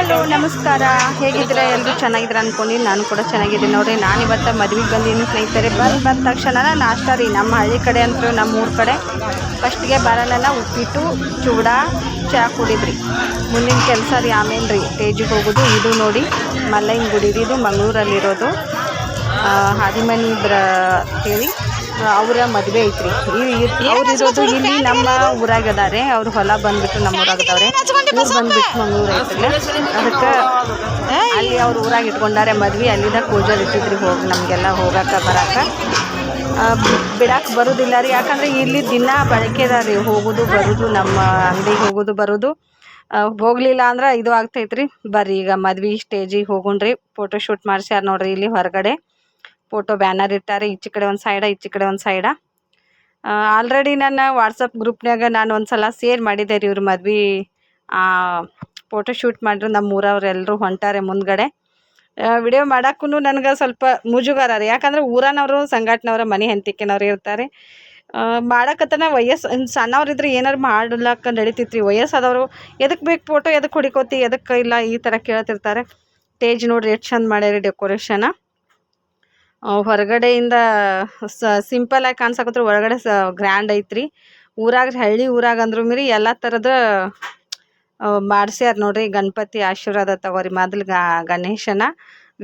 Hello, ನಮಸ್ಕಾರ. ಹೇಗಿದ್ರೆ ಎಲ್ಲರೂ ಚೆನ್ನಾಗಿದ್ರೆ ಅಂದ್ಕೊಂಡು ನಾನು ಕೂಡ ಚೆನ್ನಾಗಿದ್ದೀನಿ. ನೋಡ್ರಿ ನಾನು ಇವತ್ತು ಮದುವೆಗೆ ಬಂದೀನಿ ಸ್ನೇಹಿತರೆ. ಬಂದು ಬಂದ ತಕ್ಷಣ ನಾಷ್ಟ ರೀ ನಮ್ಮ ಹಳ್ಳಿ ಕಡೆ ಅಂತೂ ನಮ್ಮ ಊರ ಕಡೆ. ಫಸ್ಟ್ಗೆ ಬರೋಣ ಉಪ್ಪಿಟ್ಟು, ಚೂಡ, ಚಹಾ ಕುಡಿದ್ರಿ ಮುಂದಿನ ಕೆಲಸ ರೀ ಆಮೇಲೆ ರೀ ಸ್ಟೇಜಿಗೆ ಹೋಗೋದು. ಇದು ನೋಡಿ, ಮಲ್ಲಯ್ಯನ ಗುಡಿ ರೀ ಇದು ಮಂಗಳೂರಲ್ಲಿರೋದು. ಹಾದಿಮನಿ ಬ್ರ ಹೇಳಿ ಅವರ ಮದುವೆ ಐತ್ರಿ. ಅವ್ರು ಇರೋದು ಇಲ್ಲಿ ನಮ್ಮ ಊರಾಗ ಅದಾರೆ ಅವ್ರ ಹೊಲ ಬಂದ್ಬಿಟ್ಟು ನಮ್ಮ ಊರಾಗ ಅದಾವ್ರೆ ಊರು ಬಂದ್ಬಿಟ್ಟು ಮಂಗ್ಳೂರು ಐತ್ರಿ. ಅದಕ್ಕೆ ಅಲ್ಲಿ ಅವ್ರ ಊರಾಗ ಇಟ್ಕೊಂಡಾರೆ ಮದ್ವೆ. ಅಲ್ಲಿಂದ ಕೂಜಲ್ ಇಟ್ಟಿದ್ರಿ ಹೋಗಿ ನಮಗೆಲ್ಲ ಹೋಗಕ್ಕೆ ಬರಕ್ಕೆ ಬಿಡಕ್ಕೆ ಬರೋದಿಲ್ಲ ರೀ. ಯಾಕಂದ್ರೆ ಇಲ್ಲಿ ದಿನ ಬಳಕೆ ಅದ ರೀ. ಹೋಗೋದು ಬರೋದು ನಮ್ಮ ಅಂಗಡಿಗೆ ಹೋಗೋದು ಬರೋದು. ಹೋಗ್ಲಿಲ್ಲ ಅಂದ್ರೆ ಇದು ಆಗ್ತೈತ್ರಿ. ಬರ್ರಿ ಈಗ ಮದ್ವೆ ಸ್ಟೇಜಿಗೆ ಹೋಗೋಣ್ರಿ. ಫೋಟೋ ಶೂಟ್ ಮಾಡ್ಸ್ಯಾರ ನೋಡ್ರಿ ಇಲ್ಲಿ ಹೊರಗಡೆ. ಫೋಟೋ ಬ್ಯಾನರ್ ಇಟ್ಟಾರೆ ಈಚೆ ಕಡೆ ಒಂದು ಸೈಡ ಈಚೆ ಕಡೆ ಒಂದು ಸೈಡ ಆಲ್ರೆಡಿ ನನ್ನ ವಾಟ್ಸಪ್ ಗ್ರೂಪ್ನಾಗ ನಾನು ಒಂದು ಸಲ ಶೇರ್ ಮಾಡಿದ್ದೆ ರೀ ಇವ್ರ ಮದ್ವೆ ಫೋಟೋ ಶೂಟ್ ಮಾಡಿದ್ರು ನಮ್ಮ ಊರವ್ರು ಎಲ್ಲರೂ ಹೊಂಟಾರೆ ಮುಂದ್ಗಡೆ. ವಿಡಿಯೋ ಮಾಡೋಕ್ಕೂ ನನಗೆ ಸ್ವಲ್ಪ ಮುಜುಗಾರ ರೀ, ಯಾಕಂದ್ರೆ ಊರನವರು, ಸಂಘಟನವ್ರ, ಮನೆ ಹೆಂತಿಕೆನವ್ರು ಇರ್ತಾರೆ. ಮಾಡಕತ್ತನ ವಯಸ್ಸು ಸಣ್ಣವ್ರು ಇದ್ರೆ ಏನಾರು ಮಾಡ್ಲಕ್ಕ ನಡಿತೈತೆ ರೀ ವಯಸ್ಸಾದವರು ಎದಕ್ಕೆ ಬೇಕು ಫೋಟೋ ಎದಕ್ಕೆ ಹೊಡಿಕೋತಿ ಎದಕ್ಕೆ ಇಲ್ಲ, ಈ ಥರ ಕೇಳ್ತಿರ್ತಾರೆ. ಸ್ಟೇಜ್ ನೋಡ್ರಿ, ಎಷ್ಟು ಚಂದ ಮಾಡ್ಯಾರಿ ಡೆಕೋರೇಷನ ಹೊರಗಡೆಯಿಂದ ಸಿಂಪಲಾಗಿ ಕಾಣ್ಸಕತ್ರ ಒಳಗಡೆ ಸ ಗ್ರ್ಯಾಂಡ್ ಐತ್ರಿ. ಊರಾಗ ಹಳ್ಳಿ ಊರಾಗ ಅಂದ್ರು ಮೀರಿ ಎಲ್ಲ ಥರದ ಮಾಡ್ಸ್ಯಾರ ನೋಡ್ರಿ. ಗಣಪತಿ ಆಶೀರ್ವಾದ ತಗೋರಿ. ಮೊದಲು ಗಣೇಶನ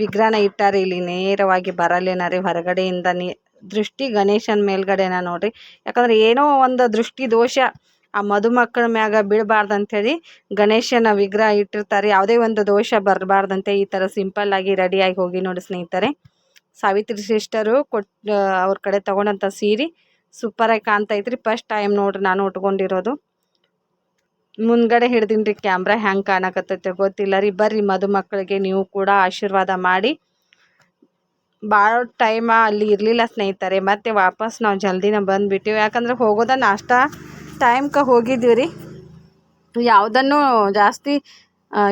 ವಿಗ್ರಹನ ಇಟ್ಟಾರಿ. ಇಲ್ಲಿ ನೇರವಾಗಿ ಬರಲ್ಲೇನ ರೀ. ಹೊರಗಡೆಯಿಂದ ನೀ, ದೃಷ್ಟಿ ಗಣೇಶನ ಮೇಲ್ಗಡೆನ ನೋಡ್ರಿ. ಯಾಕಂದ್ರೆ ಏನೋ ಒಂದು ದೃಷ್ಟಿ ದೋಷ ಆ ಮಧುಮಕ್ಕಳ ಮ್ಯಾಗ ಬೀಳಬಾರ್ದು ಹೇಳಿ ಗಣೇಶನ ವಿಗ್ರಹ ಇಟ್ಟಿರ್ತಾರೆ. ಯಾವುದೇ ಒಂದು ದೋಷ ಬರಬಾರ್ದಂತೆ ಈ ಥರ ಸಿಂಪಲ್ ಆಗಿ ರೆಡಿಯಾಗಿ ಹೋಗಿ ನೋಡಿ ಸ್ನೇಹಿತರೆ. ಸಾವಿತ್ರಿ ಸಿಸ್ಟರು ಕೊಟ್ ಅವ್ರ ಕಡೆ ತಗೊಂಡಂಥ ಸೀರೆ. ಸೂಪರಾಗಿ ಕಾಣ್ತೈತ್ರಿ ಫಸ್ಟ್ ಟೈಮ್ ನೋಡ್ರಿ, ನಾನು ಉಟ್ಕೊಂಡಿರೋದು. ಮುಂದ್ಗಡೆ ಹಿಡ್ದೀನಿ ರೀ ಕ್ಯಾಮ್ರಾ ಹೆಂಗೆ ಕಾಣಕತ್ತೈತೆ ಗೊತ್ತಿಲ್ಲ ರೀ. ಬರ್ರಿ ಮದುಮಕ್ಕಳಿಗೆ ನೀವು ಕೂಡ ಆಶೀರ್ವಾದ ಮಾಡಿ. ಭಾಳ ಟೈಮ ಅಲ್ಲಿ ಇರಲಿಲ್ಲ ಸ್ನೇಹಿತರೆ. ಮತ್ತೆ ವಾಪಸ್ ನಾವು ಜಲ್ದಿನ ಬಂದುಬಿಟ್ಟಿವಿ. ಯಾಕಂದ್ರೆ ಹೋಗೋದ ನಾಷ್ಟ ಟೈಮ್ಗೆ ಹೋಗಿದ್ದೀವಿ ರೀ. ಯಾವುದನ್ನು ಜಾಸ್ತಿ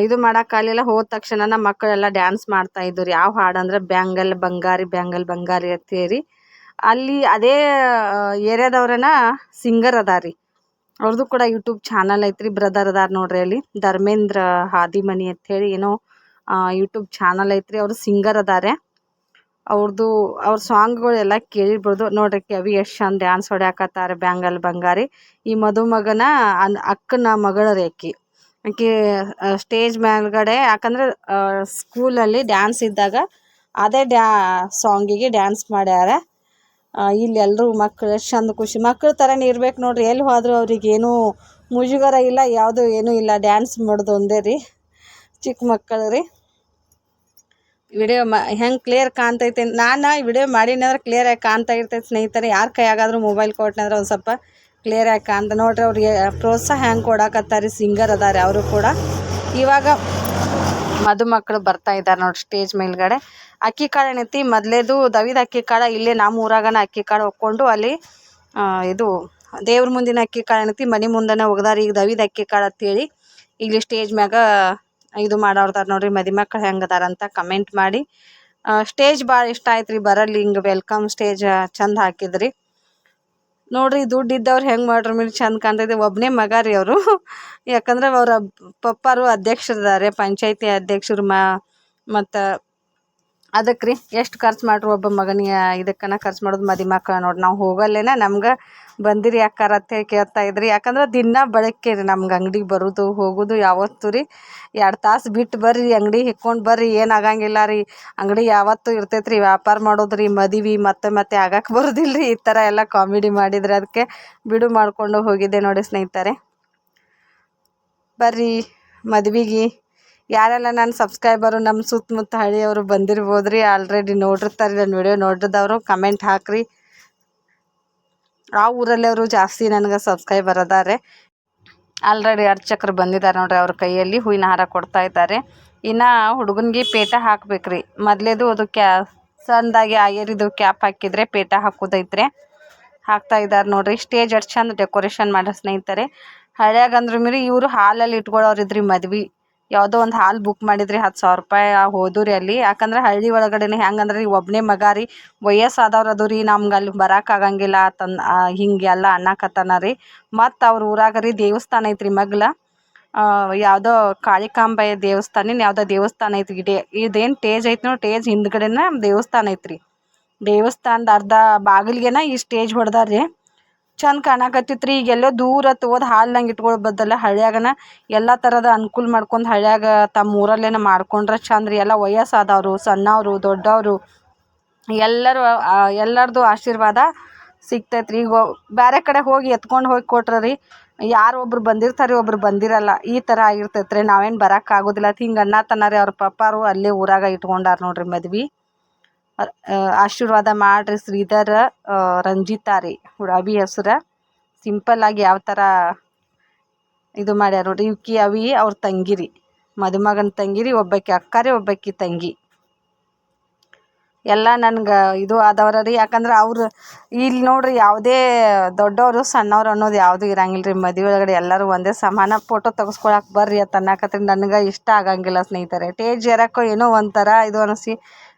ಇದು ಮಾಡೋಕ್ಕಾಗಲಿಲ್ಲ ಹೋದ ತಕ್ಷಣ ನಮ್ಮ ಮಕ್ಕಳೆಲ್ಲ ಡ್ಯಾನ್ಸ್ ಮಾಡ್ತಾ ಇದ್ರು ಯಾವ ಹಾಡು ಅಂದ್ರೆ ಬ್ಯಾಂಗಲ್ ಬಂಗಾರಿ ಬ್ಯಾಂಗಲ್ ಬಂಗಾರಿ ಅಂತೇಳಿ ಅಲ್ಲಿ ಅದೇ ಏರಿಯಾದವ್ರನ್ನ ಸಿಂಗರ್ ಅದಾರಿ. ಅವ್ರದ್ದು ಕೂಡ ಯೂಟ್ಯೂಬ್ ಚಾನಲ್ ಐತ್ರಿ. ಬ್ರದರ್ ಅದಾರ ನೋಡ್ರಿ ಅಲ್ಲಿ. ಧರ್ಮೇಂದ್ರ ಹಾದಿಮನಿ ಅಂತ ಹೇಳಿ ಏನೋ ಯೂಟ್ಯೂಬ್ ಚಾನಲ್ ಐತ್ರಿ. ಅವರು ಸಿಂಗರ್ ಅದಾರೆ. ಅವ್ರದ್ದು ಅವ್ರ ಸಾಂಗ್ಗಳೆಲ್ಲ ಕೇಳಿರ್ಬೋದು. ನೋಡ್ರಿ ಕವಿ ಎಷ್ಟು ಚಂದ ಡ್ಯಾನ್ಸ್ ಹೊಡ್ಯಾಕತ್ತಾರೆ ಬ್ಯಾಂಗಲ್ ಬಂಗಾರಿ. ಈ ಮದುಮಗನ ಅಕ್ಕನ ಮಗಳ ರೀ ಆಕಿ ಸ್ಟೇಜ್ ಮೇಲ್ಗಡೆ, ಯಾಕಂದ್ರೆ ಸ್ಕೂಲಲ್ಲಿ ಡ್ಯಾನ್ಸ್ ಇದ್ದಾಗ ಅದೇ ಡ್ಯಾ, ಸಾಂಗಿಗೆ ಡ್ಯಾನ್ಸ್ ಮಾಡ್ಯಾರ. ಇಲ್ಲಿ ಎಲ್ಲರೂ ಮಕ್ಕಳು ಎಷ್ಟು ಚಂದ ಖುಷಿ. ಮಕ್ಕಳ ಥರನೇ ಇರ್ಬೇಕು ನೋಡ್ರಿ, ಎಲ್ಲಿ ಹೋದ್ರು ಅವ್ರಿಗೆ ಏನೂ ಮುಜುಗರ ಇಲ್ಲ, ಯಾವುದು ಏನೂ ಇಲ್ಲ. ಡ್ಯಾನ್ಸ್ ಮಾಡೋದು ಒಂದೇ ರೀ, ಚಿಕ್ಕ ಮಕ್ಕಳು ರೀ. ವಿಡಿಯೋ ಮ, ಹೆಂಗೆ ಕ್ಲಿಯರ್ ಕಾಣ್ತೈತೆ, ನಾನು ವಿಡಿಯೋ ಮಾಡೀನಿ ಅಂದ್ರೆ ಕ್ಲಿಯರಾಗಿ ಕಾಣ್ತಾ ಇರ್ತೈತೆ ಸ್ನೇಹಿತರೆ. ಯಾರ ಕೈಯಾಗಾದ್ರೂ ಮೊಬೈಲ್ ಕೊಟ್ಟನಂದ್ರೆ ಒಂದು ಸ್ವಲ್ಪ ಕ್ಲಿಯರಾಗಿ ಅಂತ ನೋಡ್ರಿ ಅವ್ರಿಗೆ ಪ್ರೋತ್ಸಾಹ ಹೆಂಗೆ ಕೊಡಾಕತ್ತಾರಿ ಸಿಂಗರ್ ಅದಾರೆ ಅವರು ಕೂಡ. ಇವಾಗ ಮದುಮಕ್ಕಳು ಬರ್ತಾ ಇದ್ದಾರೆ ನೋಡಿ ಸ್ಟೇಜ್ ಮೇಲ್ಗಡೆ. ಅಕ್ಕಿ ಕಾಳು ಏನೈತಿ, ಮೊದಲೇದು ದವಿದ ಅಕ್ಕಿ ಕಾಳು, ಇಲ್ಲೇ ನಮ್ಮ ಊರಾಗನ ಅಕ್ಕಿ ಕಾಳು ಒಕ್ಕೊಂಡು ಅಲ್ಲಿ ಇದು ದೇವ್ರ ಮುಂದಿನ ಅಕ್ಕಿ ಕಾಳು ಏನೈತಿ, ಮನೆ ಮುಂದನೆ ಒಗ್ದಾರ ಈಗ ದವಿದ ಅಕ್ಕಿ ಕಾಳು ಅಂತೇಳಿ ಇಲ್ಲಿ ಸ್ಟೇಜ್ ಮ್ಯಾಗ ಇದು ಮಾಡೋರ್ದಾರ ನೋಡ್ರಿ ಮದುಮಕ್ಕಳು ಹೆಂಗೆ ಅದಾರಂತ ಕಮೆಂಟ್ ಮಾಡಿ. ಸ್ಟೇಜ್ ಭಾಳ ಇಷ್ಟ ಆಯ್ತು ರೀ ಬರಲಿ ಹಿಂಗೆ ವೆಲ್ಕಮ್ ಸ್ಟೇಜ್ ಚಂದ ಹಾಕಿದ್ರಿ. ನೋಡ್ರಿ ದುಡ್ಡು ಇದ್ದವ್ರು ಹೆಂಗೆ ಮಾಡ್ರ ಮೇಲೆ ಚಂದ ಕಾಣ್ತೈತೆ. ಒಬ್ಬನೇ ಮಗ ರೀ ಅವರು. ಯಾಕಂದ್ರೆ ಅವರ ಪಪ್ಪಾರು ಅಧ್ಯಕ್ಷರಿದ್ದಾರೆ ಪಂಚಾಯಿತಿ ಅಧ್ಯಕ್ಷರು ಮ, ಮತ್ತು ಅದಕ್ಕೆ ರೀ ಎಷ್ಟು ಖರ್ಚು ಮಾಡ್ರಿ ಒಬ್ಬ ಮಗನಿಗೆ ಇದಕ್ಕನ ಖರ್ಚು ಮಾಡೋದು ಮದಿ ಮಕ್ಕಳು ನೋಡಿ, ನಾವು ಹೋಗಲ್ಲೇನ? ನಮ್ಗೆ ಬಂದಿರಿ ಅಂತೇಳಿ ಕೇಳ್ತಾ ಇದ್ರಿ. ಯಾಕಂದ್ರೆ ದಿನ ಬಳಕೆ ರೀ ನಮ್ಗೆ ಅಂಗಡಿಗೆ ಬರೋದು, ಹೋಗೋದು ಯಾವತ್ತೂ ರೀ. ಎರಡು ತಾಸು ಬಿಟ್ಟು ಬರ್ರಿ, ಅಂಗಡಿ ಹಿಕ್ಕೊಂಡು ಬರ್ರಿ ಏನಾಗಂಗಿಲ್ಲ ರೀ. ಅಂಗಡಿ ಯಾವತ್ತೂ ಇರ್ತೈತೆ ರೀ ವ್ಯಾಪಾರ ಮಾಡೋದು ರೀ, ಮದುವೆ ಮತ್ತೆ ಮತ್ತೆ ಆಗಕ್ಕೆ ಬರೋದಿಲ್ಲ ರೀ ಈ ಥರ ಎಲ್ಲ ಕಾಮಿಡಿ ಮಾಡಿದ್ರೆ. ಅದಕ್ಕೆ ಬಿಡು ಮಾಡಿಕೊಂಡು ಹೋಗಿದ್ದೆ ನೋಡಿ ಸ್ನೇಹಿತರೆ. ಬರ್ರಿ, ಮದ್ವೆಗೆ. ಯಾರೆಲ್ಲ ನನ್ನ ಸಬ್ಸ್ಕ್ರೈಬರು, ನಮ್ಮ ಸುತ್ತಮುತ್ತ ಹಳ್ಳಿಯವರು ಬಂದಿರ್ಬೋದು ರೀ ಆಲ್ರೆಡಿ ನೋಡಿರ್ತಾರೆ ನನ್ನ ವಿಡಿಯೋ ನೋಡಿದವರು ಕಮೆಂಟ್ ಹಾಕ್ರಿ. ಆ ಊರಲ್ಲಿ ಅವರು ಜಾಸ್ತಿ ನನಗೆ ಸಬ್ಸ್ಕ್ರೈಬರ್ ಅದಾರೆ. ಆಲ್ರೆಡಿ ಅರ್ಚಕರು ಬಂದಿದ್ದಾರೆ ನೋಡ್ರಿ ಅವ್ರ ಕೈಯಲ್ಲಿ, ಹೂವಿನ ಹಾರ ಕೊಡ್ತಾ ಇದ್ದಾರೆ. ಇನ್ನು ಹುಡುಗನಿಗೆ ಪೇಟ ಹಾಕ್ಬೇಕ್ರಿ. ಮೊದಲೇದು ಅದು ಕ್ಯಾ, ಸಣ್ಣದಾಗಿ ಆಯರಿದು ಕ್ಯಾಪ್ ಹಾಕಿದ್ರೆ ಪೇಟ ಹಾಕೋದೈತ್ರಿ. ಹಾಕ್ತಾ ಇದ್ದಾರೆ ನೋಡ್ರಿ. ಸ್ಟೇಜ್ ಅಷ್ಟು ಚಂದ ಡೆಕೋರೇಷನ್ ಮಾಡೋ ಸ್ನೇಹಿತರೆ. ಹಳ್ಯಾಗ ಅಂದ್ರು ಮೀರಿ ಇವರು ಹಾಲಲ್ಲಿ ಇಟ್ಕೊಳ್ಳೋರು ಇದ್ರಿ ಮದ್ವೆ. ಯಾವುದೋ ಒಂದು ಹಾಲು ಬುಕ್ ಮಾಡಿದ್ರಿ, ಹತ್ತು ಸಾವಿರ ರೂಪಾಯಿ ಹೋದುರಿ ಅಲ್ಲಿ. ಯಾಕಂದ್ರೆ ಹಳ್ಳಿ ಒಳಗಡೆನೇ ಹೆಂಗಂದ್ರೆ ರೀ ಒಬ್ಬನೇ ಮಗ ರೀ, ವಯಸ್ಸಾದವ್ರು ಅದು ರೀ, ನಮ್ಗೆ ಅಲ್ಲಿ ಬರೋಕ್ಕಾಗಂಗಿಲ್ಲ ತನ್ ಹಿಂಗೆಲ್ಲ ಅನ್ನಕತ್ತಾನ ರೀ. ಮತ್ತು ಅವ್ರ ಊರಾಗ ರೀ ದೇವಸ್ಥಾನ ಐತ್ರಿ ಮಗ್ಲ. ಯಾವುದೋ ಕಾಳಿಕಾಂಬೆಯ ದೇವಸ್ಥಾನ ಯಾವುದೋ ದೇವಸ್ಥಾನ ಐತ್ರಿ. ಡೇ ಇದೇನು ಟೇಜ್ ಐತಿ ನೋಡಿ ಟೇಜ್ ಹಿಂದ್ಗಡೆನ ದೇವಸ್ಥಾನ ಐತ್ರಿ. ದೇವಸ್ಥಾನದ ಅರ್ಧ ಬಾಗಿಲಿಗೆನ ಈ ಸ್ಟೇಜ್ ಹೊಡ್ದಾರ್ರಿ. ಚಂದ ಕಾಣಕತ್ತಿತ್ರಿ. ಈಗ ಎಲ್ಲೋ ದೂರ ಹೋದ್ ಹಾಲ್ನಂಗೆ ಇಟ್ಕೊಳ್ಳೋ ಬದಲ ಹಳ್ಳ್ಯಾಗನ ಎಲ್ಲ ಥರದ ಅನುಕೂಲ ಮಾಡ್ಕೊಂಡು ಹಳ್ಳ್ಯಾಗ ತಮ್ಮ ಊರಲ್ಲೇನ ಮಾಡ್ಕೊಂಡ್ರೆ ಚಂದ ರೀ. ಎಲ್ಲ ವಯಸ್ಸಾದವರು, ಸಣ್ಣವರು, ದೊಡ್ಡವರು ಎಲ್ಲರೂ ಎಲ್ಲರದು ಆಶೀರ್ವಾದ ಸಿಗ್ತೈತ್ರಿ. ಈಗ ಬೇರೆ ಕಡೆ ಹೋಗಿ ಎತ್ಕೊಂಡು ಹೋಗಿ ಕೊಟ್ರೆ ರೀ, ಯಾರು ಒಬ್ರು ಬಂದಿರ್ತಾರೆ ಒಬ್ರು ಬಂದಿರಲ್ಲ. ಈ ಥರ ಆಗಿರ್ತೈತೆ ರೀ ನಾವೇನು ಬರೋಕ್ಕಾಗೋದಿಲ್ಲ. ಹಿಂಗೆ ಅನ್ನತನ ರೀ, ಅವ್ರ ಪಪ್ಪಾರು ಅಲ್ಲೇ ಊರಾಗ ಇಟ್ಕೊಂಡಾರ ನೋಡ್ರಿ ಮದ್ವೆ. ಆಶೀರ್ವಾದ ಮಾಡಿರಿ ಶ್ರೀಧರ್ ರಂಜಿತಾ ರೀ ಅವಿ ಹೆಸ್ರು. ಸಿಂಪಲ್ಲಾಗಿ ಯಾವ ಥರ ಇದು ಮಾಡ್ಯಾರ ನೋಡ್ರಿ ಇವ್ಕಿ ಅವಿ, ಅವ್ರ ತಂಗಿರಿ ಮದುಮಗನ ತಂಗಿರಿ ರೀ, ಒಬ್ಬಾಕಿ ಅಕ್ಕ ತಂಗಿ. ಎಲ್ಲ ನನ್ಗೆ ಇದು ಆದವ್ರ ರೀ, ಯಾಕಂದ್ರೆ ಅವರು ಇಲ್ಲಿ ನೋಡ್ರಿ ಯಾವುದೇ ದೊಡ್ಡವರು ಸಣ್ಣವ್ರು ಅನ್ನೋದು ಯಾವುದೂ ಇರಂಗಿಲ್ಲ ರೀ ಮದುವೆ ಒಳಗಡೆ ಎಲ್ಲರೂ ಒಂದೇ ಸಮಾನ ಫೋಟೋ ತೆಗೆಸ್ಕೊಳಕ್ಕೆ ಬರ್ರಿ ಅಂತ ಅನ್ನಕತ್ರಿ. ನನಗೆ ಇಷ್ಟ ಆಗಂಗಿಲ್ಲ ಸ್ನೇಹಿತರೆ. ಟೇಜ್ ಏರಕ್ಕೋ ಏನೋ ಒಂಥರ ಇದು ಅನಿಸಿ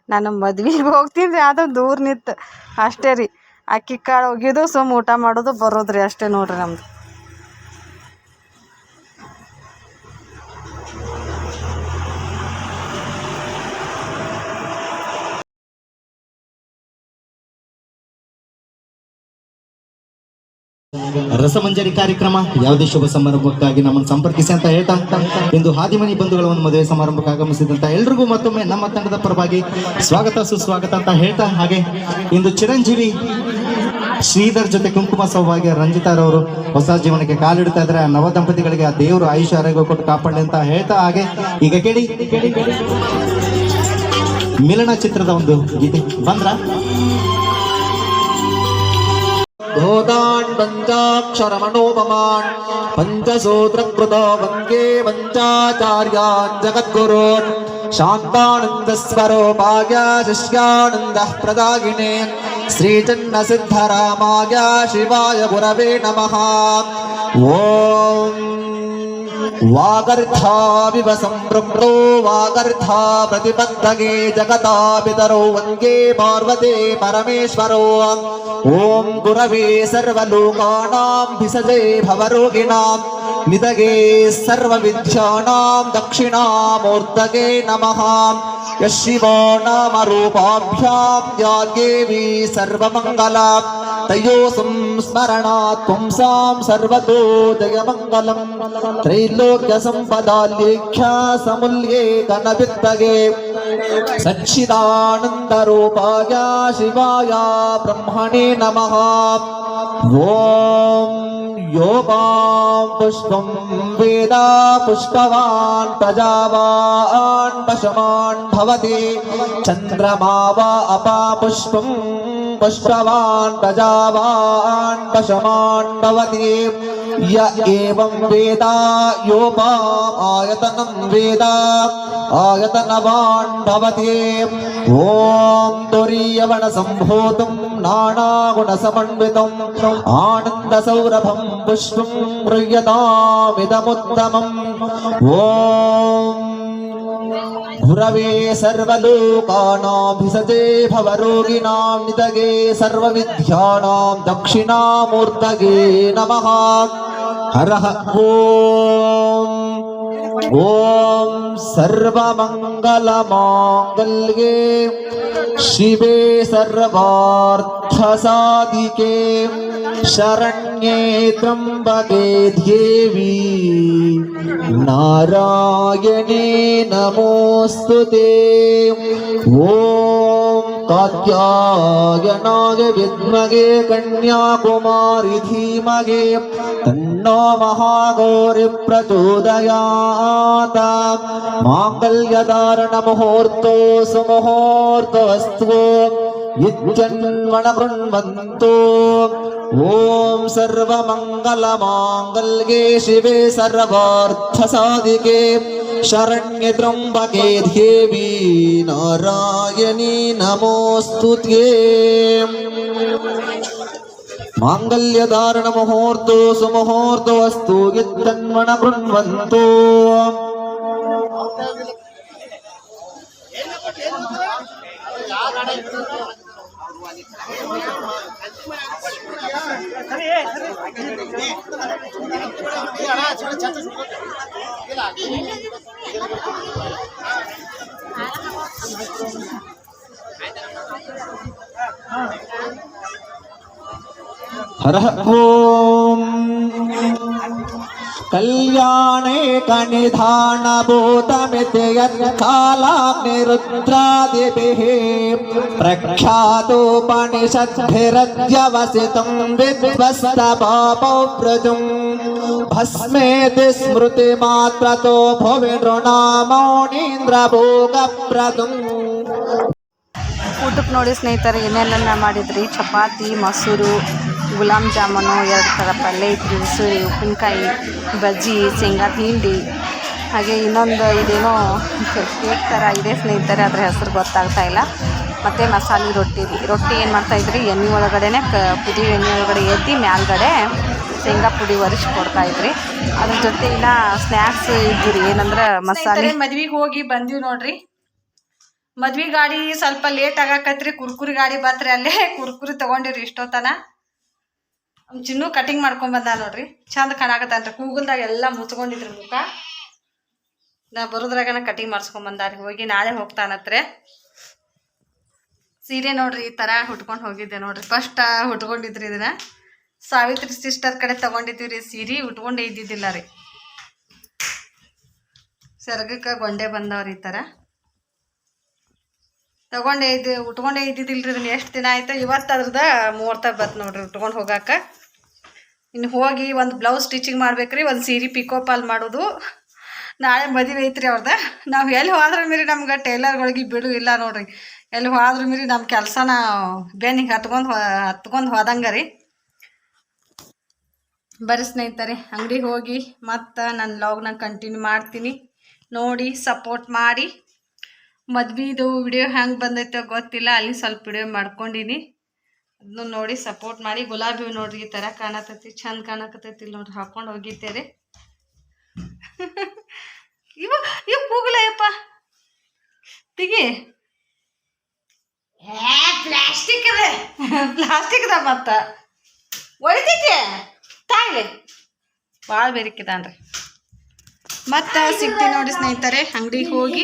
ನಾನು ಮದ್ವೆಗೆ ಹೋಗ್ತೀನಿ ಅದು ದೂರ ನಿಂತು ಅಷ್ಟೇ ರೀ. ಅಕ್ಕಿ ಕಾಳು ಒಗೆಯೋದು ಸುಮ್ಮ ಊಟ ಮಾಡೋದು, ಬರೋದು ರೀ ಅಷ್ಟೇ ನೋಡಿರಿ ನಮ್ದು. ರಸಮಂಜರಿ ಕಾರ್ಯಕ್ರಮ, ಯಾವುದೇ ಶುಭ ಸಮಾರಂಭಕ್ಕಾಗಿ ನಮ್ಮನ್ನು ಸಂಪರ್ಕಿಸಿ ಅಂತ ಹೇಳ್ತಾ ಇಂದು ಹಾದಿಮನಿ ಬಂಧುಗಳ ಒಂದು ಮದುವೆ ಸಮಾರಂಭಕ್ಕೆ ಆಗಮಿಸಿದಂತ ಎಲ್ರಿಗೂ ಮತ್ತೊಮ್ಮೆ ನಮ್ಮ ತಂಡದ ಪರವಾಗಿ ಸ್ವಾಗತ, ಸುಸ್ವಾಗತ ಅಂತ ಹೇಳ್ತಾ ಹಾಗೆ ಇಂದು ಚಿರಂಜೀವಿ ಶ್ರೀಧರ್ ಜೊತೆ ಕುಂಕುಮ ಸೌಭಾಗ್ಯ ರಂಜಿತಾರವರು ಹೊಸ ಜೀವನಕ್ಕೆ ಕಾಲಿಡ್ತಾ ಇದ್ರೆ ಆ ನವ ದಂಪತಿಗಳಿಗೆ ಆ ದೇವರು ಆಯುಷ್ಯ, ಆರೋಗ್ಯ ಕೊಟ್ಟು ಕಾಪಾಡಲಿ ಅಂತ ಹೇಳ್ತಾ ಹಾಗೆ ಈಗ ಕೇಳಿ ಮಿಲನ ಚಿತ್ರದ ಒಂದು ಗೀತೆ ಬಂದ್ರ? भूतान् पञ्चाक्षरमणोपमान् पञ्चसूत्रकृतो वन्दे पञ्चाचार्यान् जगद्गुरून् शान्तानन्दस्वरूपाय शिष्यानन्दः प्रदायिने श्रीचन्नसिद्धरामाय शिवाय गुरवे नमः ॐ वागर्थाविव सम्पृक्तो वागर्था प्रतिपद्धगे जगता पितरो वन्दे पार्वते परमेश्वरो ॐ गुरवे सर्वलोकानां भिषजे भवरोगिणां निदगे सर्वविद्यानां दक्षिणामूर्तगे नमः यः शिवो नामरूपाभ्यां या देवी తయో సంస్మరణాత్వం సాం సర్వతో జయమంగళం త్రైలోక్య సంపదాల్యేఖ్యా సముల్యే ఘన విత్తగే సచ్చిదానందరూపాయ శివాయ బ్రహ్మణే నమ ఓం యోగాం పుష్పం వేద పుష్పవాన్ ప్రజావాన్ పశమాన్ భవతి చంద్రమా వా అపా పుష్పం पुष्पवान् प्रजावान् पशमान् भवति य एवं वेद योपाम् आयतनं वेद आयतनवान् भवति ॐ तुरीयवनसम्भूतं नानागुणसमन्वितम् आनन्दसौरभं पुष्पं गृह्यतामिदमुत्तमम् ॐ गुरवे सर्वलोकानाभिसजे भवरोगिणां नितगे सर्वविद्यानां दक्षिणामूर्तगे नमः हरः ॐ ॐ सर्वमङ्गलमाङ्गल्ये शिवे सर्वार्थसाधिके शरण्ये त्र्यम्बके देवी। नारायणे नमोऽस्तु ते। ॐ कात्यायनाय विद्महे कन्याकुमारि धीमहे। तन्नो महागौरि प्रचोदयात् माङ्गल्यधारणमुहूर्तो युज्जन्मणकृण्वन्तु ॐ सर्वमङ्गलमाङ्गल्ये शिवे सर्वार्थसाधिके शरण्यद्रम्बके देवी नारायणी नमोऽस्तु त्ये माङ्गल्यधारणमुहूर्तो सुमुहूर्तोऽस्तु यद्दन्मणकृण्वन्तु हर कल्याणे कनिधान भूतमितिरुद्रादि प्रख्यापनिषद्भिवसी विवस्त भस्मे स्मृतिमात्र भुवि नृणा भोग प्रदु ऊटक नोड़ी स्ने चपाती मसूर ಗುಲಾಬ್ ಜಾಮೂನು ಎರಡು ಥರ ಪಲ್ಯ ಇತ್ತು ಸೂರಿ ಉಪ್ಪಿನಕಾಯಿ, ಬಜ್ಜಿ, ಶೇಂಗಾ ತಿಂಡಿ. ಹಾಗೆ ಇನ್ನೊಂದು ಇದೇನೋ ಕೇಕ್ ಥರ ಇದೆ ಸ್ನೇಹಿತರೆ, ಅದರ ಹೆಸರು ಗೊತ್ತಾಗ್ತಾ ಇಲ್ಲ. ಮತ್ತು ಮಸಾಲೆ ರೊಟ್ಟಿ ರೊಟ್ಟಿ ಏನು ಮಾಡ್ತಾಯಿದ್ರಿ ಎಣ್ಣೆ ಒಳಗಡೆನೆ, ಕ ಪುಡಿ ಎಣ್ಣೆ ಒಳಗಡೆ ಎದ್ದಿ ಮ್ಯಾಲ್ಗಡೆ ಶೇಂಗಾ ಪುಡಿ ಒರೆಸಿ ಕೊಡ್ತಾಯಿದ್ರಿ ಅದ್ರ ಜೊತೆ ಇನ್ನ ಸ್ನ್ಯಾಕ್ಸ್ ಇದ್ದೀರಿ. ಏನಂದ್ರೆ ಮಸಾಲೆ ಮದ್ವಿಗೆ ಹೋಗಿ ಬಂದೀವಿ ನೋಡ್ರಿ. ಮದ್ವೆ ಗಾಡಿ ಸ್ವಲ್ಪ ಲೇಟ್ ಆಗಾಕತ್ರಿ. ಕುರ್ಕುರಿ ಗಾಡಿ ಬತ್ರಿ ಅಲ್ಲೇ. ಕುರ್ಕುರಿ ತಗೊಂಡಿರಿ ಇಷ್ಟೋತನ ಚಿನ್ನು ಕಟಿಂಗ್ ಮಾಡ್ಕೊಂಡ್ ಬಂದ ನೋಡ್ರಿ. ಚಂದ ಕಾಣಾಕತ್ತನ್ರಿ ಕೂಗಲ್ದಾಗ ಎಲ್ಲ ಮುಚ್ಕೊಂಡಿದ್ರಿ ಮುಖ. ನಾ ಬರೋದ್ರಾಗನ ಕಟಿಂಗ್ ಮಾಡ್ಸ್ಕೊಂಡ್ ರೀ. ಹೋಗಿ ನಾಳೆ ಹೋಗ್ತಾನತ್ರೆ ಸೀರೆ ನೋಡ್ರಿ ಈ ತರ ಹುಟ್ಕೊಂಡು ಹೋಗಿದ್ದೆ ನೋಡ್ರಿ. ಫಸ್ಟ್ ಹುಟ್ಕೊಂಡಿದ್ರಿ ಇದನ್ನ. ಸಾವಿತ್ರಿ ಸಿಸ್ಟರ್ ಕಡೆ ತಗೊಂಡಿದ್ವಿ ರೀ ಸೀರೆ. ಉಟ್ಕೊಂಡೇ ಇದ್ದಿದ್ದಿಲ್ಲ ರೀ. ಸೆರಗಕ್ಕೆ ಗೊಂಡೆ ಬಂದವ್ರಿ ಈ ಥರ ತಗೊಂಡೇ ಇದ್ದು ಉಟ್ಕೊಂಡೇ ಇದ್ದಿದ್ದಿಲ್ರಿ ಇದನ್ನ ಎಷ್ಟು ದಿನ ಆಯ್ತು? ಇವತ್ತು ಅದ್ರದ ಮುಹೂರ್ತ ಬತ್ ನೋಡ್ರಿ ಉಟ್ಕೊಂಡು ಹೋಗಾಕ. ಇನ್ನು ಹೋಗಿ ಒಂದು ಬ್ಲೌಸ್ ಸ್ಟಿಚಿಂಗ್ ಮಾಡ್ಬೇಕ್ರಿ, ಒಂದು ಸೀರೆ ಪಿಕೋಪ್ ಅಲ್ಲಿ ಮಾಡೋದು. ನಾಳೆ ಮದುವೆ ಐತ್ರಿ ಅವ್ರದ. ನಾವು ಎಲ್ಲಿ ಹೋದ್ರ ಮೀರಿ ನಮ್ಗೆ ಟೈಲರ್ಗಳಿಗೆ ಬಿಡು ಇಲ್ಲ ನೋಡ್ರಿ. ಎಲ್ಲಿ ಹೋದ್ರ ಮೀರಿ ನಮ್ಮ ಕೆಲಸನ ಬೆನ್ನಿಗೆ ಹತ್ಕೊಂಡು ಹತ್ಕೊಂಡು ಹೋದಂಗೆ ರೀ. ಬರ್ರಿ ಸ್ನೇಹಿತರೆ ಅಂಗಡಿ ಹೋಗಿ ಮತ್ತು ನನ್ನ ಲಾಗ್ನ ಕಂಟಿನ್ಯೂ ಮಾಡ್ತೀನಿ. ನೋಡಿ ಸಪೋರ್ಟ್ ಮಾಡಿ. ಮದ್ವಿದು ವಿಡಿಯೋ ಹೆಂಗೆ ಬಂದೈತೋ ಗೊತ್ತಿಲ್ಲ. ಅಲ್ಲಿ ಸ್ವಲ್ಪ ವಿಡಿಯೋ ಮಾಡ್ಕೊಂಡಿನಿ. ಅದನ್ನು ನೋಡಿ ಸಪೋರ್ಟ್ ಮಾಡಿ. ಗುಲಾಬಿ ಹೂ ನೋಡ್ರಿ ಈ ಥರ ಕಾಣತೈತಿ ಚಂದ ಕಾಣಕತ್ತೈತಿ. ಇಲ್ಲಿ ನೋಡ್ರಿ ಹಾಕೊಂಡು ಹೋಗಿದ್ದೇರಿ. ಇವ ಇವ್ ಕೂಗಲಯ್ಯಪ್ಪ ತೆಗಿ. ಪ್ಲಾಸ್ಟಿಕ್ ಇದೆ ಪ್ಲಾಸ್ಟಿಕ್ ಅದ ಮತ್ತ. ಒಳಿತೈತಿ ತಾಯಿಲೆ. ಭಾಳ ಬೇರಿಕಿದಾನ್ರಿ. ಮತ್ತೆ ಸಿಗ್ತೀನಿ ನೋಡಿ ಸ್ನೇಹಿತರೆ ಅಂಗಡಿಗೆ ಹೋಗಿ.